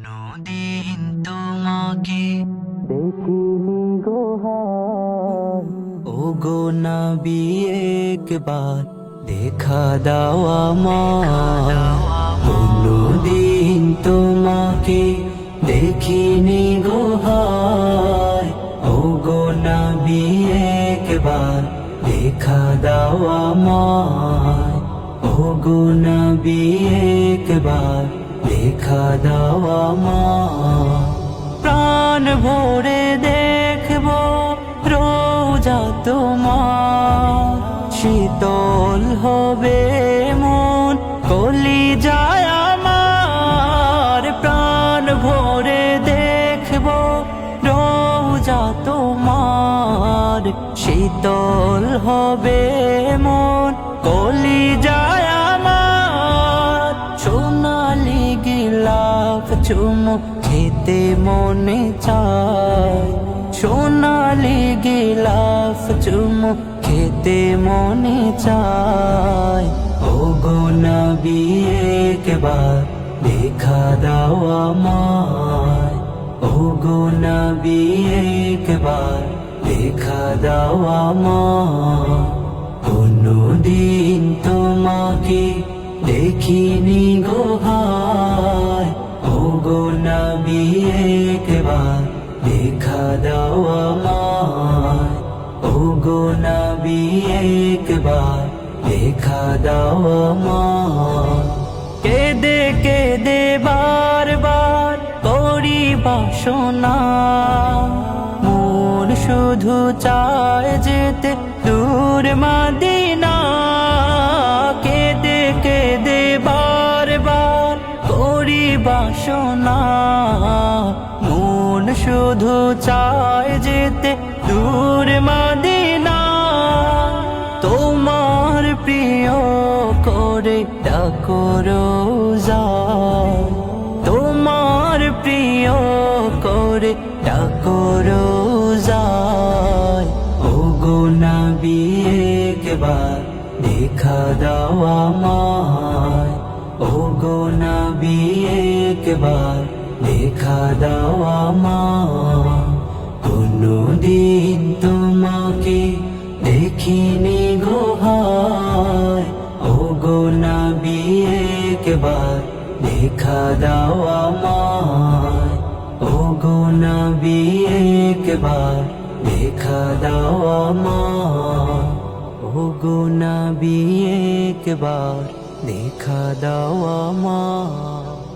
কোনদিন তোমাকে। দেখিনি গোহার ও গো নবী একবার দেখা দাও আমার কোনদিন তোমাকে দেখিনি গোহার ও গো নবী একবার দেখা দাও আমার ও গো নবী একবার দেখা দাও আমার। প্রাণ ভরে দেখব রোজা তোমার। শীতল হবে মন কলি যায় আমার। প্রাণ ভরে দেখব রোজা তোমার। শীতল হবে মন কলি যায় চুমু খেতে মনে চায়। সোনালি গিলাফ চুমু খেতে মনে চায়। ও গো নবী, একবার দেখা দাও আমায়। ও গো নবী, একবার দেখা দাও আমায়। কোনদিন তোমাকে দেখিনি গোহায় দাও আমায় ও গো নবী একবার, দেখা দাও আমায় কেদে কেদে বারবার করি বাসনা। মন শুধু চায় যেতে দূর মাদিনা। কেদে কেদে বারবার করি বাসনা। শুধু চায় যেতে দূর মাদিনা। তোমার প্রিয় করে ডাকরো তোমার প্রিয় করে ডাকরো যায় ও গো একবার দেখা দাও আমায়। ও গো নবী, একবার দেখা দাও আমায় কোনদিন তোমাকে দেখিনি গোহায় ও গো একবার দেখা দাও আমায় ও গো একবার দেখা দাও আমায় ও গো একবার দেখা দাও আমায়